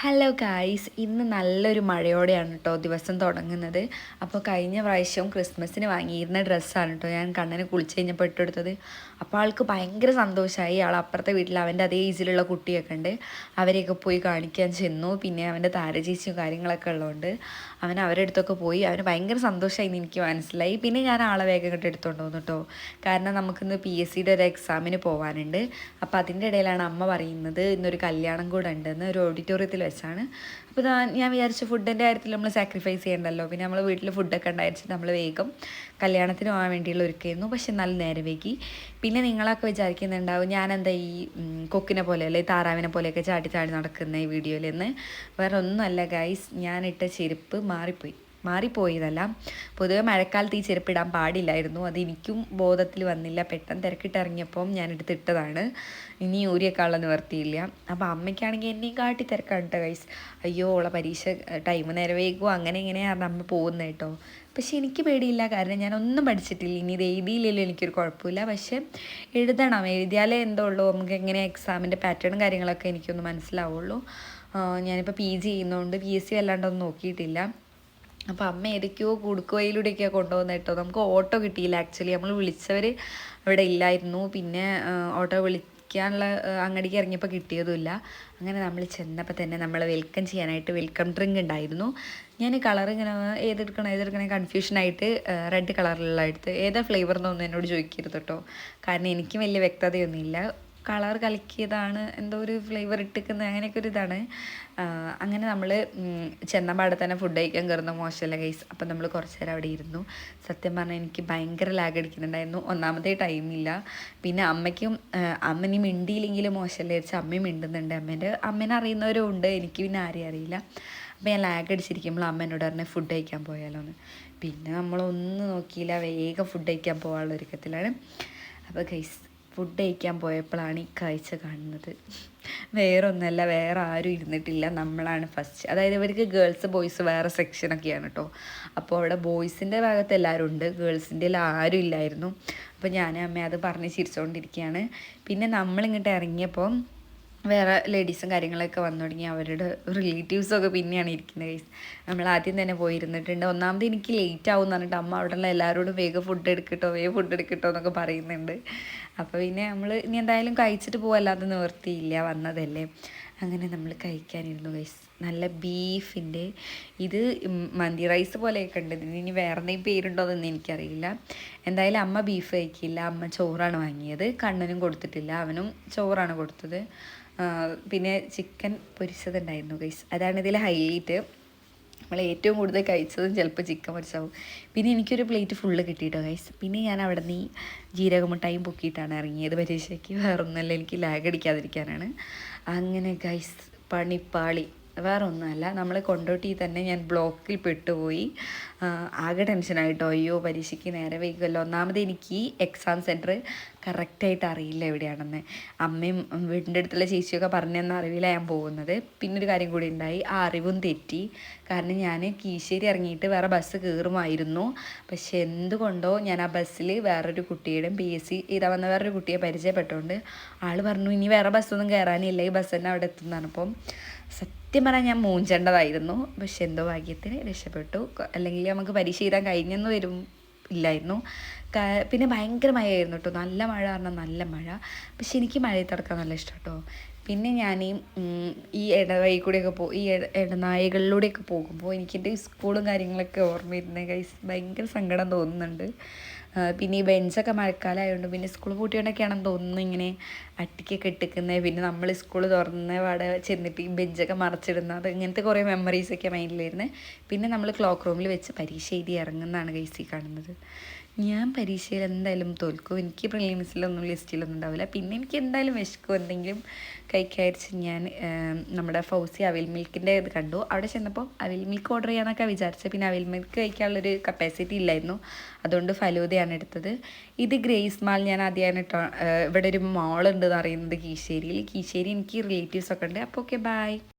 Hello guys ഇന്ന് നല്ലൊരു മഴയോടെയാണ് കേട്ടോ ദിവസം തുടങ്ങുന്നത്. അപ്പോൾ കഴിഞ്ഞ പ്രാവശ്യം ക്രിസ്മസിന് വാങ്ങിയിരുന്ന ഡ്രസ്സാണ് കേട്ടോ ഞാൻ കണ്ണനെ കുളിച്ച് കഴിഞ്ഞപ്പോൾ ഇട്ടെടുത്തത്. അപ്പോൾ ആൾക്ക് ഭയങ്കര സന്തോഷമായി ആൾ അപ്പുറത്തെ വീട്ടിൽ അവന്റെ അതേ ഏജിലുള്ള കുട്ടിയൊക്കെ ഉണ്ട്. അവരെയൊക്കെ പോയി കാണിക്കാൻ ചെന്നു. പിന്നെ അവന്റെ താരചേച്ചിയും കാര്യങ്ങളൊക്കെ ഉള്ളതുകൊണ്ട് അവൻ അവരുടെ അടുത്തൊക്കെ പോയി. അവന് ഭയങ്കര സന്തോഷമായി എന്ന് എനിക്ക് മനസ്സിലായി. പിന്നെ ഞാൻ ആളെ വേഗം കിട്ടി എടുത്തുകൊണ്ട് വന്നു കേട്ടോ കാരണം നമുക്കിന്ന് പി എസ് സിയുടെ ഒരു എക്സാമിന് പോകാനുണ്ട് അപ്പോൾ അതിന്റെ ഇടയിലാണ് അമ്മ പറയുന്നത് ഇന്നൊരു കല്യാണം കൂടെ ഉണ്ടെന്ന്. ഒരു ഓഡിറ്റോറിയത്തിൽ വെച്ചാണ്. അപ്പോൾ ഞാൻ വിചാരിച്ചു ഫുഡിന്റെ കാര്യത്തിൽ നമ്മൾ സാക്രിഫൈസ് ചെയ്യണ്ടല്ലോ. പിന്നെ നമ്മൾ വീട്ടിൽ ഫുഡൊക്കെ ഉണ്ടായിരിച്ചിട്ട് നമ്മൾ വേഗം കല്യാണത്തിന് പോകാൻ വേണ്ടിയുള്ള ഒരുക്കായിരുന്നു. പക്ഷെ നല്ല നേരെ പിന്നെ നിങ്ങളൊക്കെ വിചാരിക്കുന്നുണ്ടാവും ഞാൻ എന്താ ഈ കൊക്കിനെ പോലെ അല്ലെ താറാവിനെ പോലെയൊക്കെ ചാടി ചാടി നടക്കുന്ന ഈ വീഡിയോയിൽ നിന്ന് വേറെ ഒന്നുമല്ല ഗൈസ് ഞാനിട്ട ചെരുപ്പ് മാറിപ്പോയി. മാറിപ്പോയതല്ല. പൊതുവെ മഴക്കാലത്ത് ഈ ചെരുപ്പിടാൻ പാടില്ലായിരുന്നു. അത് എനിക്കും ബോധത്തിൽ വന്നില്ല. പെട്ടെന്ന് തിരക്കിട്ടിറങ്ങിയപ്പം ഞാൻ എടുത്തിട്ടതാണ് ഇനി ഊരിയേക്കാളുള്ള നിവർത്തിയില്ല. അപ്പോൾ അമ്മയ്ക്കാണെങ്കിൽ എന്നെയും കാട്ടി തിരക്കാണ് കേട്ടോ ഗൈസ് അയ്യോ ഉള്ള പരീക്ഷ ടൈം നേരെ അങ്ങനെ ഇങ്ങനെയാണ് അമ്മ പോകുന്നത് കേട്ടോ പക്ഷെ എനിക്ക് പേടിയില്ല. കാരണം ഞാൻ ഒന്നും പഠിച്ചിട്ടില്ല. ഇനി ഇത് എഴുതിയില്ലല്ലോ എനിക്കൊരു കുഴപ്പമില്ല. പക്ഷെ എഴുതണം. എഴുതിയാലേ എന്തോ ഉള്ളൂ. നമുക്ക് എങ്ങനെ എക്സാമിന്റെ പാറ്റേണും കാര്യങ്ങളൊക്കെ എനിക്കൊന്ന് മനസ്സിലാവുള്ളൂ. ഞാനിപ്പോൾ പി ജി ചെയ്യുന്നതുകൊണ്ട് പി എസ് സി അല്ലാണ്ടൊന്നും നോക്കിയിട്ടില്ല. അപ്പോൾ അമ്മ ഏതൊക്കെയോ കുടുക്കുവയിലൂടെയൊക്കെയാണ് കൊണ്ടുപോകുന്നത് കേട്ടോ. നമുക്ക് ഓട്ടോ കിട്ടിയില്ല ആക്ച്വലി നമ്മൾ വിളിച്ചവർ അവിടെ ഇല്ലായിരുന്നു. പിന്നെ ഓട്ടോ വിളിക്കാനുള്ള അങ്ങടിക്ക് ഇറങ്ങിയപ്പോൾ കിട്ടിയതുമില്ല. അങ്ങനെ നമ്മൾ ചെന്നപ്പോൾ തന്നെ നമ്മൾ വെൽക്കം ചെയ്യാനായിട്ട് വെൽക്കം ഡ്രിങ്ക് ഉണ്ടായിരുന്നു. ഞാൻ കളർ ഇങ്ങനെ ഏതെടുക്കണം ഏതെടുക്കണേ കൺഫ്യൂഷനായിട്ട് റെഡ് കളറിലുള്ള എടുത്ത്. ഏതാ ഫ്ലേവർ എന്നൊന്നും എന്നോട് ചോദിക്കരുത് കേട്ടോ. കാരണം എനിക്കും വലിയ വ്യക്തതയൊന്നുമില്ല. കളർ കലക്കിയതാണ് എന്തോ ഒരു ഫ്ലേവർ ഇട്ടിക്കുന്നത് അങ്ങനെയൊക്കെ ഒരു ഇതാണ്. അങ്ങനെ നമ്മൾ ചെന്നപാടെ തന്നെ ഫുഡ് കഴിക്കാൻ കയറുന്ന മോശമല്ല ഗൈസ് അപ്പം നമ്മൾ കുറച്ച് നേരം അവിടെ ഇരുന്നു. സത്യം പറഞ്ഞാൽ എനിക്ക് ഭയങ്കര ലാഗ് അടിക്കുന്നുണ്ടായിരുന്നു. ഒന്നാമത്തെ ടൈമില്ല പിന്നെ അമ്മയ്ക്കും അമ്മനി മിണ്ടിയില്ലെങ്കിലും മോശമല്ല വെച്ചാൽ അമ്മയും മിണ്ടുന്നുണ്ട്. അമ്മേന്റെ അമ്മേനെ അറിയുന്നവരും ഉണ്ട് എനിക്ക് പിന്നെ ആരെയും അറിയില്ല. അപ്പോൾ ഞാൻ ലാഗ് അടിച്ചിരിക്കുമ്പോൾ അമ്മ എന്നോട് പറഞ്ഞ ഫുഡ് കഴിക്കാൻ പോയാലോ എന്ന് പിന്നെ നമ്മളൊന്നും നോക്കിയില്ല. വേഗം ഫുഡ് കഴിക്കാൻ പോകാനുള്ള ഒരുക്കത്തിലാണ്. അപ്പോൾ ഗൈസ് ഫുഡ് കഴിക്കാൻ പോയപ്പോഴാണ് ഈ കാഴ്ച കാണുന്നത്. വേറെ ഒന്നല്ല വേറെ ആരും ഇരുന്നിട്ടില്ല. നമ്മളാണ് ഫസ്റ്റ് അതായത് ഇവർക്ക് ഗേൾസ് ബോയ്സ് വേറെ സെക്ഷനൊക്കെയാണ് കേട്ടോ അപ്പോൾ അവിടെ ബോയ്സിന്റെ ഭാഗത്ത് എല്ലാവരും ഉണ്ട്. ഗേൾസിന്റെ ആരും ഇല്ലായിരുന്നു. അപ്പോൾ ഞാൻ അമ്മ അത് പറഞ്ഞ് ചിരിച്ചുകൊണ്ടിരിക്കുകയാണ് പിന്നെ നമ്മളിങ്ങോട്ട് ഇറങ്ങിയപ്പോൾ വേറെ ലേഡീസും കാര്യങ്ങളൊക്കെ വന്നു തുടങ്ങി. അവരുടെ റിലേറ്റീവ്സൊക്കെ പിന്നെയാണ് ഇരിക്കുന്നത് ഗൈസ് നമ്മൾ ആദ്യം തന്നെ പോയിരുന്നിട്ടുണ്ട്. ഒന്നാമത് എനിക്ക് ലേറ്റ് ആവും എന്ന് പറഞ്ഞിട്ട് അമ്മ അവിടെയുള്ള എല്ലാവരോടും വേഗം ഫുഡ് എടുക്കട്ടോ വേഗം ഫുഡ് എടുക്കട്ടോ എന്നൊക്കെ പറയുന്നുണ്ട്. അപ്പോൾ പിന്നെ നമ്മൾ ഇനി എന്തായാലും കഴിച്ചിട്ട് പോവല്ലാതെ നിവർത്തിയില്ല വന്നതല്ലേ. അങ്ങനെ നമ്മൾ കഴിക്കാനിരുന്നു ഗൈസ് നല്ല ബീഫിന്റെ ഇത് മന്തി റൈസ് പോലെയൊക്കെ ഉണ്ട്. ഇതിന് ഇനി വേറെ എന്തെങ്കിലും പേരുണ്ടോ എന്ന് എനിക്കറിയില്ല. എന്തായാലും അമ്മ ബീഫ് കഴിക്കില്ല. അമ്മ ചോറാണ് വാങ്ങിയത്. കണ്ണനും കൊടുത്തിട്ടില്ല. അവനും ചോറാണ് കൊടുത്തത്. പിന്നെ ചിക്കൻ പൊരിച്ചതുണ്ടായിരുന്നു ഗൈസ് അതാണ് ഇതിലെ ഹൈലൈറ്റ് നമ്മൾ ഏറ്റവും കൂടുതൽ കഴിച്ചതും ചിലപ്പോൾ ചിക്കൻ പൊരിച്ചാവും പിന്നെ എനിക്കൊരു പ്ലേറ്റ് ഫുള്ള് കിട്ടിയിട്ടോ ഗൈസ് പിന്നെ ഞാൻ അവിടെ നിന്ന് ജീരകമുട്ടായും പൊക്കിയിട്ടാണ് ഇറങ്ങിയത് പരീക്ഷയ്ക്ക്. വേറൊന്നുമല്ല എനിക്ക് ലാഗ് അടിക്കാതിരിക്കാനാണ്. അങ്ങനെ ഗൈസ് പണിപ്പാളി. വേറെ ഒന്നുമല്ല നമ്മൾ കൊണ്ടോട്ടി തന്നെ ഞാൻ ബ്ലോക്കിൽ പെട്ടുപോയി. ആകെ ടെൻഷനായിട്ടോ അയ്യോ പരീക്ഷയ്ക്ക് നേരെ വൈകുമല്ലോ ഒന്നാമത് എനിക്ക് എക്സാം സെന്റർ കറക്റ്റായിട്ട് അറിയില്ല എവിടെയാണെന്ന്. അമ്മയും വീടിന്റെ അടുത്തുള്ള ചേച്ചിയൊക്കെ പറഞ്ഞെന്ന അറിവില്ല ഞാൻ പോകുന്നത്. പിന്നെ ഒരു കാര്യം കൂടി ഉണ്ടായി. ആ അറിവും തെറ്റി. കാരണം ഞാൻ കീശ്ശേരി ഇറങ്ങിയിട്ട് വേറെ ബസ് കയറുമായിരുന്നു പക്ഷെ എന്തുകൊണ്ടോ ഞാൻ ആ ബസ്സിൽ വേറൊരു കുട്ടിയുടെ പി എസ് സി ഇതാ വന്ന വേറൊരു കുട്ടിയെ പരിചയപ്പെട്ടുകൊണ്ട് ആൾ പറഞ്ഞു ഇനി വേറെ ബസ്സൊന്നും കയറാനില്ല ഈ ബസ് തന്നെ അവിടെ എത്തുന്നതാണ് അപ്പം പറഞ്ഞാൽ ഞാൻ മൂഞ്ചേണ്ടതായിരുന്നു. പക്ഷെ എന്തോ ഭാഗ്യത്തിന് രക്ഷപ്പെട്ടു. അല്ലെങ്കിൽ നമുക്ക് പരീക്ഷ എഴുതാൻ കഴിഞ്ഞെന്ന് വരും ഇല്ലായിരുന്നു. പിന്നെ ഭയങ്കര മഴയായിരുന്നു കേട്ടോ. നല്ല മഴ പറഞ്ഞാൽ നല്ല മഴ. പക്ഷെ എനിക്ക് മഴയിൽ തടക്കാൻ നല്ല ഇഷ്ടം കേട്ടോ പിന്നെ ഞാൻ ഈ ഇടവഴി കൂടെയൊക്കെ പോ ഈ ഇടനായകളിലൂടെയൊക്കെ പോകുമ്പോൾ എനിക്കെന്റെ സ്കൂളും കാര്യങ്ങളൊക്കെ ഓർമ്മ വരുന്നത് ഭയങ്കര സങ്കടം തോന്നുന്നുണ്ട്. പിന്നെ ഈ ബെഞ്ചൊക്കെ മഴക്കാലമായതുകൊണ്ട് പിന്നെ സ്കൂൾ പൂട്ടിയോണ്ടൊക്കെയാണെന്ന് തോന്നുന്നു ഇങ്ങനെ അട്ടിക്കൊക്കെ ഇട്ടിക്കുന്നത് പിന്നെ നമ്മൾ സ്കൂൾ തുറന്ന അവിടെ ചെന്നിട്ട് ഈ ബെഞ്ചൊക്കെ മറച്ചിടുന്നത്. ഇങ്ങനത്തെ കുറേ മെമ്മറീസൊക്കെ മൈൻഡിലായിരുന്നു പിന്നെ നമ്മൾ ക്ലോക്ക് റൂമിൽ വെച്ച് പരീക്ഷ എഴുതി ഇറങ്ങുന്നതാണ് ഗൈസി കാണുന്നത്. ഞാൻ പരീക്ഷയിൽ എന്തായാലും തോൽക്കും. എനിക്ക് പ്രിലിംസിലൊന്നും ലിസ്റ്റിലൊന്നും ഉണ്ടാവില്ല. പിന്നെ എനിക്ക് എന്തായാലും വിശക്കും എന്തെങ്കിലും കഴിക്കാരിച്ച് ഞാൻ നമ്മുടെ ഫൗസി അവിൽ മിൽക്കിന്റെ ഇത് കണ്ടു. അവിടെ ചെന്നപ്പോൾ അവിൽ മിൽക്ക് ഓർഡർ ചെയ്യാമെന്നൊക്കെ വിചാരിച്ചത് പിന്നെ അവിൽ മിൽക്ക് കഴിക്കാനുള്ളൊരു കപ്പാസിറ്റി ഇല്ലായിരുന്നു. അതുകൊണ്ട് ഫലൂദയാണ് എടുത്തത്. ഇത് ഗ്രേസ് മാൾ ഞാൻ ആദ്യമാണ് ഇവിടെ ഒരു എന്ന് അറിയുന്നത് കീശ്ശേരിയിൽ കീശ്ശേരി എനിക്ക് റിലേറ്റീവ്സ് ഒക്കെ ഉണ്ട്. അപ്പോൾ ഓക്കെ ബൈ